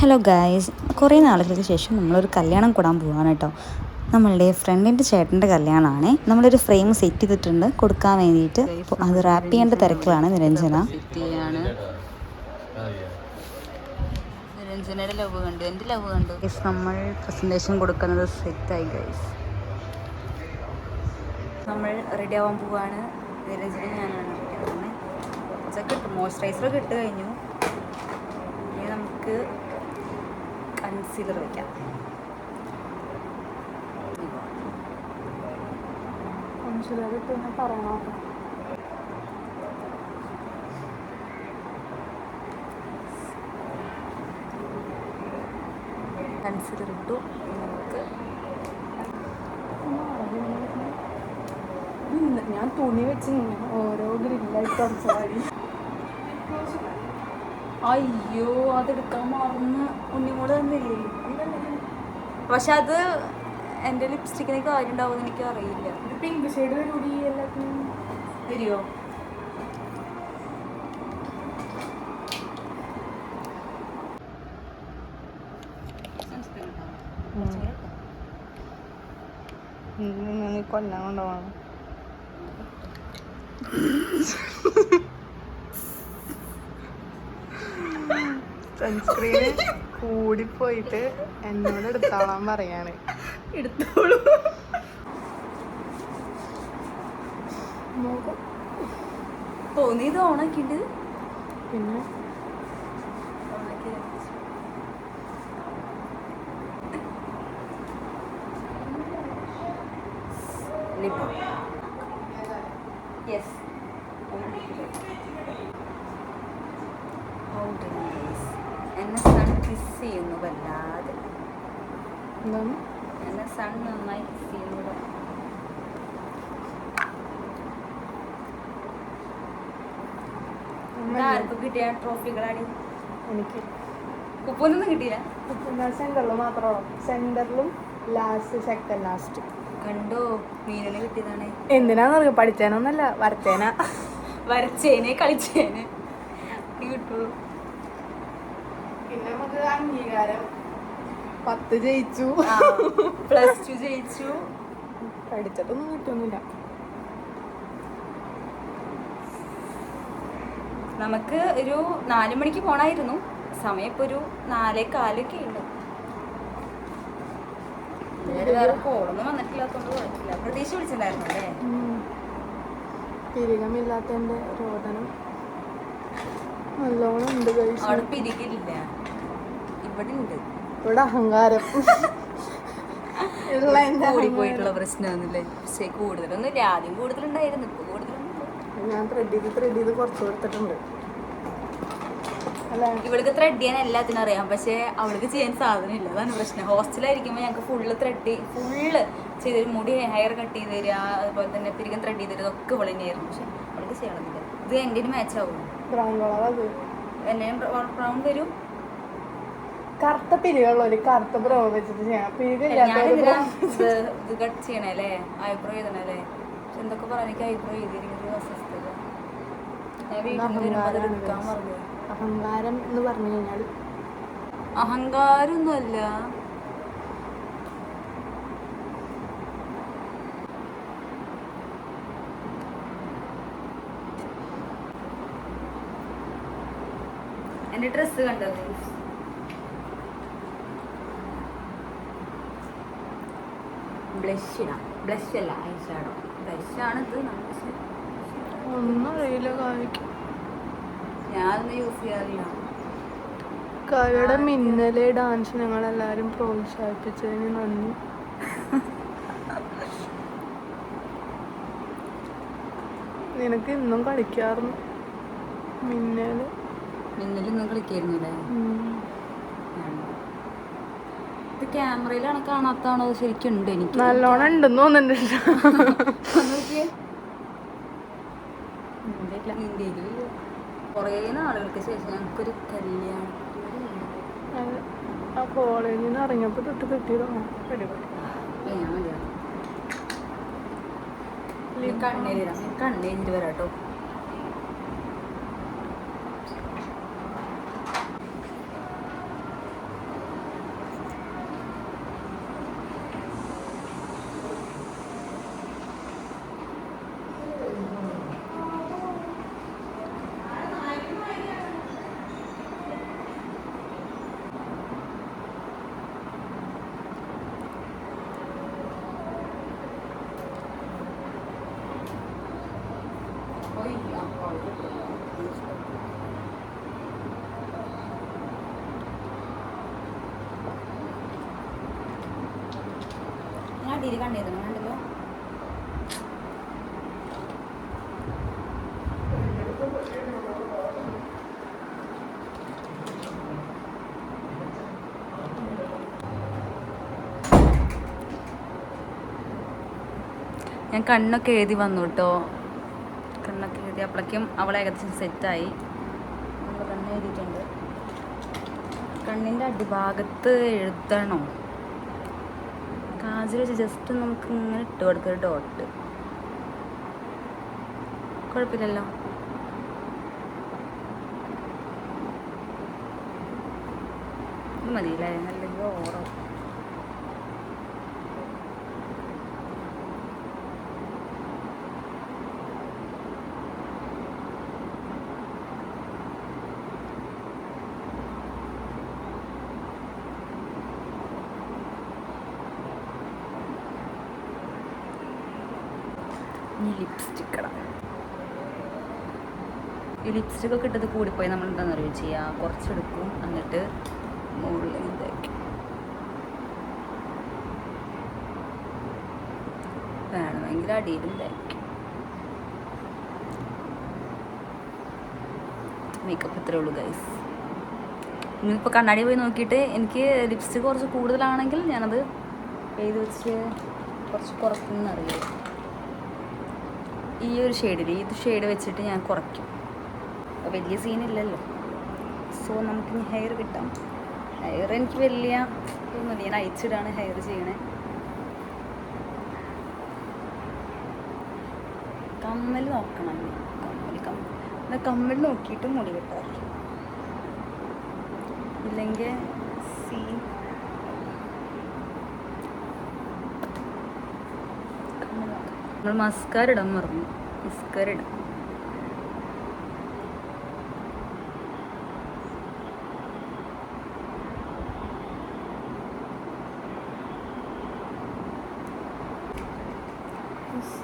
Hello guys കുറേ നാളുകൾക്ക് ശേഷം നമ്മളൊരു കല്യാണം കൂടാൻ പോവാണ് കേട്ടോ. നമ്മളുടെ ഫ്രണ്ടിന്റെ ചേട്ടന്റെ കല്യാണമാണ് നമ്മളൊരു ഫ്രെയിം സെറ്റ് ചെയ്തിട്ടുണ്ട്. കൊടുക്കാൻ വേണ്ടിയിട്ട് അത് റാപ്പ് ചെയ്യേണ്ട തിരക്കിലാണ് നിരഞ്ജന. നിരഞ്ജനയുടെ ലവ് കണ്ടു. എന്റെ ലവ് കണ്ടു? നമ്മൾ പ്രസന്റേഷൻ കൊടുക്കുന്നത് സെറ്റായി ഗൈസ് നമ്മൾ റെഡി ആവാൻ പോവാണ്. നിരഞ്ജന ഞാനാണ് മോയ്സ്ചറൈസർ ഇട്ട് കഴിഞ്ഞു നമുക്ക് കൺസീലർ വയ്ക്കാം കൺസീലർ ഇട്ടു നമുക്ക് ഞാൻ തുണി വെച്ച് ഓരോ ഗ്രില്ലായിട്ട് തുടച്ചാടി അയ്യോ അതെടുക്കാൻ മറന്ന്. ഉണ്ണിമോട് തന്നില്ലേ പക്ഷെ അത് എന്റെ ലിപ്സ്റ്റിക്കിന് കാര്യം ഉണ്ടാവുമെന്ന് എനിക്ക് അറിയില്ല. പിങ്ക് ഷെയ്ഡ് വരൂടി എല്ലാത്തിനും വരുമോ കൊല്ലാൻ കൊണ്ടുപോകണം. സൺസ്ക്രീന് കൂടിപ്പോയിട്ട് എന്നോട് എടുത്തോളാൻ പറയാണ്. എടുത്തോളൂ. തോന്നിയത് ഓണാക്കിണ്ട് പിന്നെ? യെസ് എന്നെ സൺ കിസ് ചെയ്യുന്നു വല്ലാതെ. എന്താണ്? എന്നെ സൺ നന്നായി കിസ് ചെയ്യുന്നു ആർക്കും കിട്ടിയ ട്രോഫികളാണ് എനിക്ക്. കുപ്പൊന്നും കിട്ടിയില്ല? സെന്ററിലും മാത്രമാണ് സെന്ററിലും ലാസ്റ്റ് സെക്കൻഡ് ലാസ്റ്റ് കണ്ടോ? മീനിനെ കിട്ടിയതാണ്. എന്തിനാന്നറിയോ പഠിച്ചേനൊന്നല്ല വരച്ചേന. വരച്ചേനെ കളിച്ചേനെ കിട്ടുള്ളൂ പിന്നെ നമുക്ക് അംഗീകാരം. പത്ത് ജയിച്ചു. പ്ലസ് ടു ജയിച്ചു. പഠിച്ചതൊന്നും കിട്ടൊന്നുമില്ല നമുക്ക് ഒരു നാല് മണിക്ക് പോണായിരുന്നു. സമയം ഇപ്പൊ ഒരു നാലേ കാലൊക്കെ ഉണ്ട്. വേറെ കോളൊന്നും വന്നിട്ടില്ലാത്തോണ്ട് കുഴപ്പമില്ല പ്രതീക്ഷ വിളിച്ചിട്ടുണ്ടായിരുന്നു അല്ലേ? തിരികമില്ലാത്തതിന്റെ രോദനം നല്ലോണം ഉണ്ട് പിരികില്ല. ഇവിടെ ഉണ്ട് ഇവിടെ അഹങ്കാരം? കൂടിപ്പോയിട്ടുള്ള പ്രശ്നമൊന്നുമില്ല പക്ഷേ കൂടുതലൊന്നും ഇല്ല. ആദ്യം കൂടുതലുണ്ടായിരുന്നു. ഇപ്പൊ ഇല്ല. ഞാൻ ത്രെഡ് ചെയ്ത് ത്രെഡ് ചെയ്ത് കുറച്ച് കൊടുത്തിട്ടുണ്ട്. ഇവൾക്ക് ത്രെഡ് ചെയ്യാൻ എല്ലാത്തിനും അറിയാം. പക്ഷേ അവൾക്ക് ചെയ്യാൻ സാധനം ഇല്ല. അതാണ് പ്രശ്നം. ഹോസ്റ്റലായിരിക്കുമ്പോൾ ഞങ്ങൾക്ക് ഫുള്ള് ത്രെഡ് ഫുള്ള് ചെയ്ത് മുടി ഹെയർ കട്ട് ചെയ്ത് തരിക അതുപോലെ തന്നെ തിരികെ ത്രെഡ് ചെയ്ത് തരിക ഒക്കെ ഇവൾ തന്നെയായിരുന്നു. പക്ഷെ അവൾക്ക് ചെയ്യണമെന്നില്ല. ഇത് എന്റെ മാച്ച് ആവും ബ്രൗൺ കളർ എന്നെ ബ്രൗൺ വരും. കറുത്ത പിരികളുള്ള ഒരു കറുത്ത പ്രോ വെച്ചിട്ട് ചെയ്യാം. പിരികില്ലാത്ത കട്ട് ചെയ്യണേ ഐബ്രോ ചെയ്തണല്ലേ എന്തൊക്കെ പറയാൻ എനിക്ക് ഐബ്രോ ചെയ്തിരിക്കുന്നത് അസ്വസ്ഥത. അഹങ്കാരം എന്ന് പറഞ്ഞു. കഴിഞ്ഞാൽ അഹങ്കാരൊന്നുമല്ല. എന്റെ ഡ്രസ്സ് കണ്ടത് ബ്ലഷ് ഇടാം ബ്ലഷ് അല്ല ഐ ഷാഡോ ബ്ലഷ് ആണ് ഇത് നമുക്ക് ഒന്നും അറിയില്ല കാണിക്കും ഞാനൊന്നും യൂസ് ചെയ്യാറില്ല. കവിയുടെ മിന്നലെ ഡാൻസ് ഞങ്ങൾ എല്ലാരും പ്രോത്സാഹിപ്പിച്ചതിന് നന്ദി. നിനക്ക് ഇന്നും കളിക്കാറുണ്ട്? മിന്നൽ. മിന്നലൊന്നും കളിക്കായിരുന്നു അല്ലേ ഉം. ഇത് ക്യാമറയിലാണ് കാണാത്താണോ ശരിക്കും ഉണ്ട് എനിക്ക് നല്ലോണം ഉണ്ടെന്ന് തോന്നുന്നുണ്ട് കുറേ നാളുകൾക്ക് ശേഷം ഞങ്ങൾക്കൊരു കല്യാണം. അത് ആ കോളേജിൽ നിന്ന് ഇറങ്ങിയപ്പോൾ തൊട്ട് കിട്ടിയതാണ് ഏ, ഞാൻ മതിയാ. ഞാൻ കണ്ണേരിടാം ഞാൻ കണ്ണേരിട്ട് വരാം കേട്ടോ കണ്ടിരുന്നു കണ്ടല്ലോ. ഞാൻ കണ്ണൊക്കെ എഴുതി വന്നു കേട്ടോ കണ്ണൊക്കെ എഴുതി അപ്പോഴേക്കും അവളെ ഏകദേശം സെറ്റായി. നമ്മൾ കണ്ണ് കണ്ണിന്റെ അടിഭാഗത്ത് എഴുതണോ. കാജിൽ വെച്ച് ജസ്റ്റ് നമുക്ക് ഇങ്ങനെ ഇട്ട് കൊടുക്കുക ഡോട്ട് കുഴപ്പമില്ലല്ലോ. മതിയല്ലേ? അല്ലെങ്കിൽ ഓറോ ഇനി ലിപ്സ്റ്റിക് ഈ ലിപ്സ്റ്റിക് ഒക്കെ ഇട്ടത് കൂടിപ്പോയി നമ്മൾ എന്താണെന്ന് അറിയുക ചെയ്യുക കുറച്ചെടുക്കും എന്നിട്ട് മുകളിൽ ഇതാക്കും. വേണമെങ്കിൽ അടിയിലും തേക്കും മേക്കപ്പ് ഇത്രേ ഉള്ളൂ ഗൈസ് ഇനിയിപ്പോൾ കണ്ണാടി പോയി നോക്കിയിട്ട് എനിക്ക് ലിപ്സ്റ്റിക് കുറച്ച് കൂടുതലാണെങ്കിൽ ഞാനത് എഴുതി വെച്ച് കുറച്ച് കുറയ്ക്കുന്ന അറിയാം. ഈ ഒരു ഷെയ്ഡിൽ ഈ ഷെയ്ഡ് വെച്ചിട്ട് ഞാൻ കുറയ്ക്കും. വലിയ സീനില്ലല്ലോ സോ നമുക്ക് ഹെയർ കിട്ടാം. ഹെയർ എനിക്ക് വലിയ തോന്നുന്നു ഞാൻ അയച്ചിടാണ് ഹെയർ ചെയ്യണേ. കമ്മൽ നോക്കണം. കമ്മൽ കമ്മൽ കമ്മൽ നോക്കിയിട്ട് മുടി കിട്ടാറില്ലെങ്കിൽ സീൻ നമ്മൾ മസ്കാര ഇടാൻ മറന്നു. മസ്കാര ഇടാം.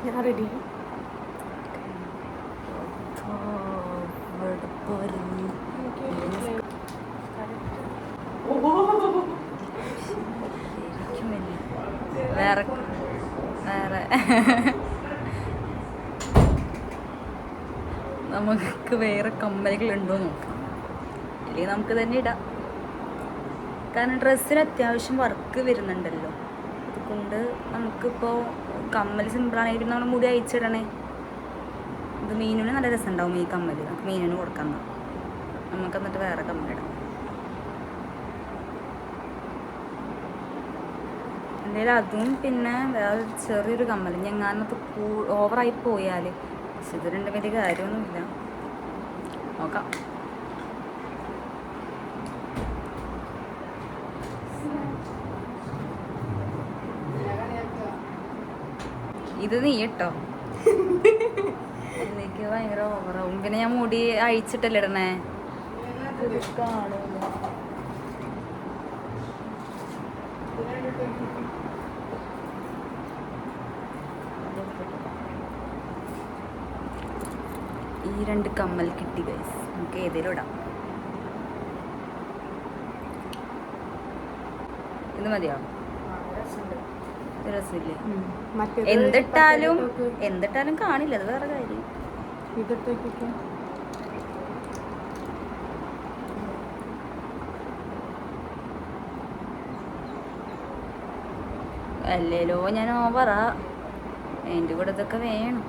ഞാൻ റെഡി വേറെ വേറെ നമുക്ക് വേറെ കമ്മലുകൾ ഉണ്ടോ നോക്കാം. ഇല്ലെങ്കിൽ നമുക്ക് തന്നെ ഇടാം. കാരണം ഡ്രസ്സിന് അത്യാവശ്യം വർക്ക് വരുന്നുണ്ടല്ലോ. അതുകൊണ്ട് നമുക്കിപ്പോൾ കമ്മൽ സിമ്പിളാണെങ്കിൽ പിന്നെ നമ്മൾ മുടി അയച്ചിടണേ ഇത് മീനിന് നല്ല രസമുണ്ടാവും ഈ കമ്മൽ നമുക്ക് മീനിന് കൊടുക്കാൻ നമുക്ക് എന്നിട്ട് വേറെ കമ്മൽ ഇടാം. എന്തായാലും അതും പിന്നെ വേറെ ചെറിയൊരു കമ്മൽ ഞങ്ങാനത്ത് ഓവറായി പോയാൽ പക്ഷെ ഇത് രണ്ട് വലിയ കാര്യമൊന്നുമില്ല. നോക്കാം. ഇത് നീ കേട്ടോ എനിക്ക് ഭയങ്കര ഓവറാവും പിന്നെ ഞാൻ മുടി അഴിച്ചിട്ടല്ലേ ഇടണേ? കാണുമല്ലോ ഈ രണ്ട് കമ്മൽ കിട്ടി ഗൈസ് നമുക്ക് ഏതെങ്കിലും ഇടാം. ഇത് മതിയോ? രസമില്ലേ? എന്തിട്ടാലും എന്തിട്ടാലും കാണില്ല അത് വേറെ കാര്യം. അല്ലേലോ ഞാൻ ഓവറാ എന്റെ കൂടെ ഇതൊക്കെ വേണം.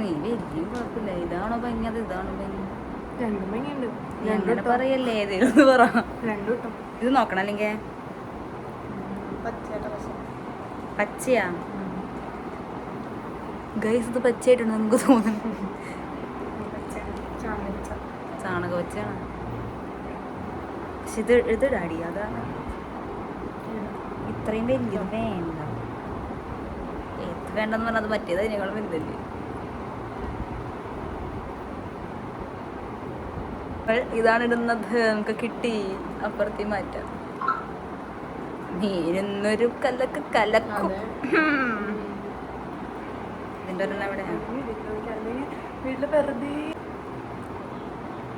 നീ വലിയ കുഴപ്പമില്ല. ഇതാണോ ഭംഗി? അത് ഇതാണോ ഭംഗി? രണ്ടും ഭംഗിയുണ്ട്. അങ്ങനെ പറയല്ലേ? ഏതേലും പറ. രണ്ടും ഇത് നോക്കണം അല്ലെങ്കിൽ പച്ചയാ? ഗൈസ് ഇത് പച്ചയായിട്ടുണ്ട് നമുക്ക് തോന്നുന്നു. ചാണക പച്ചയാണ് പക്ഷെ ഇത് ഇത് ഡാഡി അതാണ് ഇത്രയും വലിയ വേണ്ട. ഏത് വേണ്ടെന്ന് പറഞ്ഞാൽ അത് മറ്റേത് അതിനേക്കാളും വലുതല്ലേ? ഇതാണ് ഇടുന്നത്. നമുക്ക് കിട്ടി. അപ്പുറത്തി മാറ്റാം. നീരുന്നൊരു കലക്ക് കലക്കും. ഇതിന്റെ ഒരെണ്ണം എവിടെയാണ്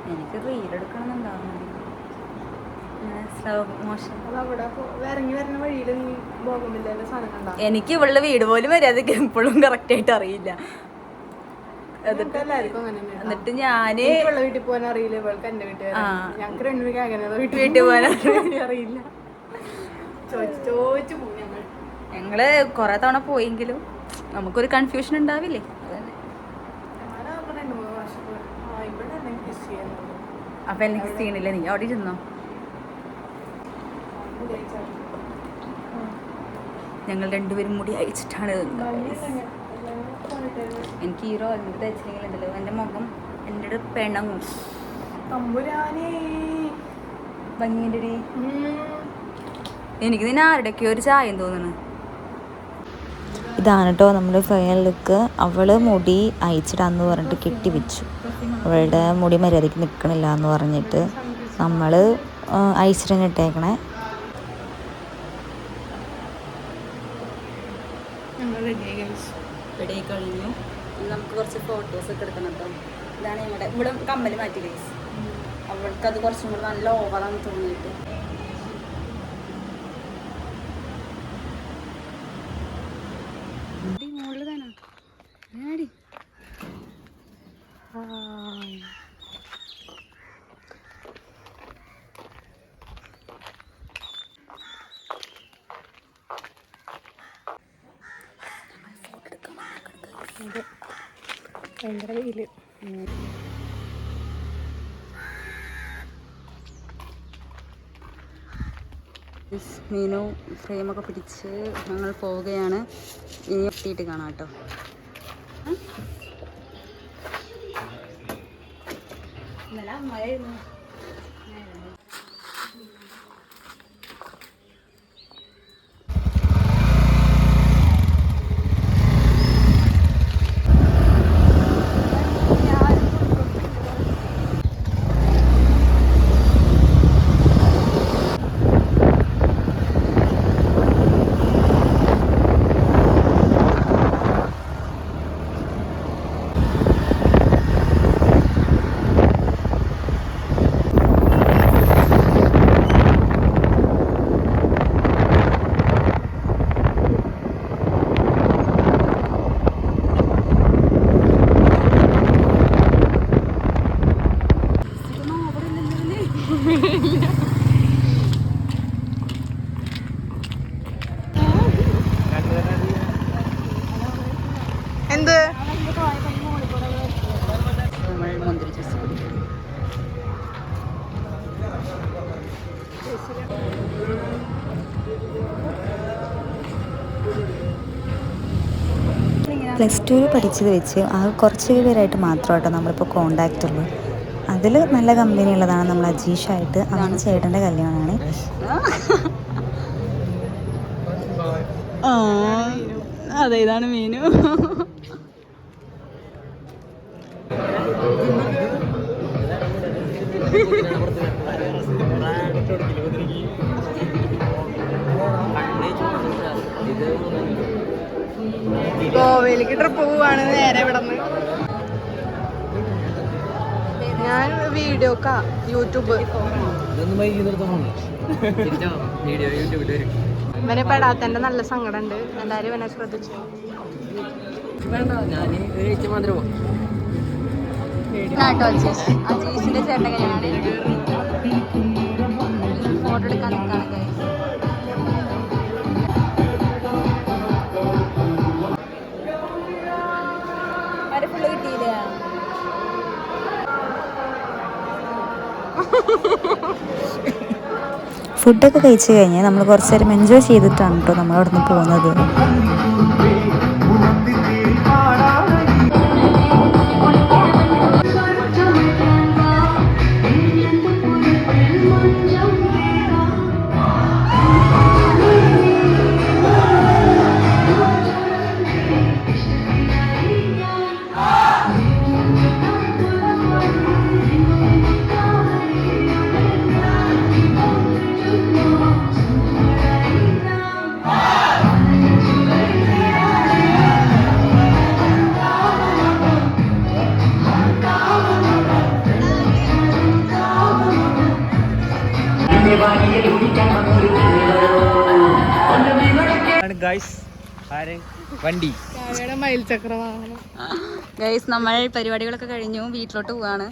എനിക്ക് റീൽ എടുക്കണമെന്നുണ്ടാവുന്നു ഇങ്ങനെ മനസ്സിലാവും മോശം അത് അവിടെ പോ- ഇറങ്ങി വരുന്ന വഴിയിൽ നീ ബോഗമില്ലേന്റെ സാധനം കണ്ടാ? എനിക്ക് ഇവളുടെ വീട് പോലും മര്യാദയ്ക്ക് എപ്പോഴും കറക്റ്റ് ആയിട്ട് അറിയില്ല. എന്നിട്ട് ഞാൻ വീട്ടിൽ പോകാൻ അറിയില്ല ഇവൾക്ക് എന്റെ വീട്ടിൽ. ഞങ്ങൾക്ക് രണ്ടുപേർക്ക് അങ്ങനെ വീട്ടിൽ പോകാൻ അറിയില്ല. ചോദിച്ചു ഞങ്ങൾ. കൊറേ തവണ പോയെങ്കിലും നമുക്കൊരു കൺഫ്യൂഷൻ ഉണ്ടാവില്ലേ. അപ്പൊ എനിക്ക് സീനില്ല നീ അവിടെ ഇരുന്നോ. ഞങ്ങൾ രണ്ടുപേരും മുടി അയച്ചിട്ടാണ് എനിക്ക് ഹീറോ എന്ത് തയ്ച്ചില്ലെങ്കിലുണ്ടല്ലോ എന്റെ മുഖം എന്റെ ഒരു തമ്പുരാനേ. ഭംഗിന്റെ ഒരു. എനിക്ക് നിന്നെ ആരുടെയൊക്കെയോ ഒരു ചായം തോന്നുന്നു. ഇതാണ് കേട്ടോ നമ്മുടെ ഫൈനൽ ലുക്ക് അവൾ മുടി അയച്ചിടാന്ന് പറഞ്ഞിട്ട് കെട്ടി വെച്ചു. അവളുടെ മുടി മര്യാദയ്ക്ക് നിൽക്കണില്ല എന്ന് പറഞ്ഞിട്ട് നമ്മൾ അയച്ചിട്ടാണ് ഇട്ടേക്കണേ ഞങ്ങൾ ready ആയി ഇവിടെ കഴിഞ്ഞു നമുക്ക് കുറച്ച് ഫോട്ടോസ് ഒക്കെ എടുക്കണം കേട്ടോ ഇതാണ് ഇവിടെ ഇവിടെ കമ്മൽ മാറ്റി ഗൈസ് അവൾക്ക് അത് കുറച്ചും കൂടെ നല്ല ഓവറാണെന്ന് തോന്നിയിട്ട്. ഭയങ്കര Yes, മീനു ഫ്രെയിമൊക്കെ പിടിച്ച് ഞങ്ങൾ പോവുകയാണ്. ഇനി എത്തിയിട്ട് കാണാം കേട്ടോ. ഇന്നലെ അമ്മയായിരുന്നു പ്ലസ് ടുവിൽ പഠിച്ചത് വെച്ച് ആ കുറച്ച് പേരായിട്ട് മാത്രമായിട്ടോ നമ്മളിപ്പോൾ കോണ്ടാക്റ്റ് ഉള്ളൂ. അതിൽ നല്ല കമ്പനി ഉള്ളതാണ് നമ്മൾ അജീഷായിട്ട് അതാണ് ചേട്ടന്റെ കല്യാണമാണ് അതെ ഇതാണ് മീനു. ഗോവയിലേക്ക് ട്രിപ്പ് പോവാണ് നേരെ ഇവിടെ ഞാൻ വീഡിയോക്കാ യൂട്യൂബ് ഇവനെ പെടാത്തന്റെ നല്ല സങ്കടം ഉണ്ട് എല്ലാരും ഇവനെ ശ്രദ്ധിച്ചു. കേട്ടോ അജീഷ് അജീഷിന്റെ ചേട്ടൻ കല്യാണം ഫോട്ടോ എടുക്കാൻ നിൽക്കാണ് ഫുഡൊക്കെ കഴിച്ച് കഴിഞ്ഞ് നമ്മൾ കുറച്ച് നേരം എൻജോയ് ചെയ്തിട്ടാണ് കേട്ടോ നമ്മളവിടെ നിന്ന് പോകുന്നത്. ഗൈസ് വണ്ടി. ഗൈസ് നമ്മൾ പരിപാടികളൊക്കെ കഴിഞ്ഞു. വീട്ടിലോട്ട് പോവാണ്.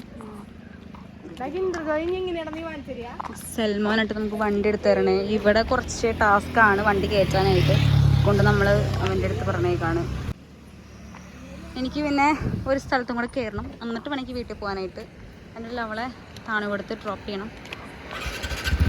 സൽമാനായിട്ട് നമുക്ക് വണ്ടി എടുത്ത് തരണേ. ഇവിടെ കുറച്ച് ടാസ്ക് ആണ് വണ്ടി കയറ്റാനായിട്ട്. കൊണ്ട് നമ്മൾ അവന്റെ അടുത്ത് പറഞ്ഞേക്കാണ്. എനിക്ക് പിന്നെ ഒരു സ്ഥലത്തും കൂടെ കയറണം. എന്നിട്ട് വേണമെങ്കിൽ വീട്ടിൽ പോകാനായിട്ട് അതിനുള്ള അവളെ താണു കൊടുത്ത് ഡ്രോപ്പ് ചെയ്യണം.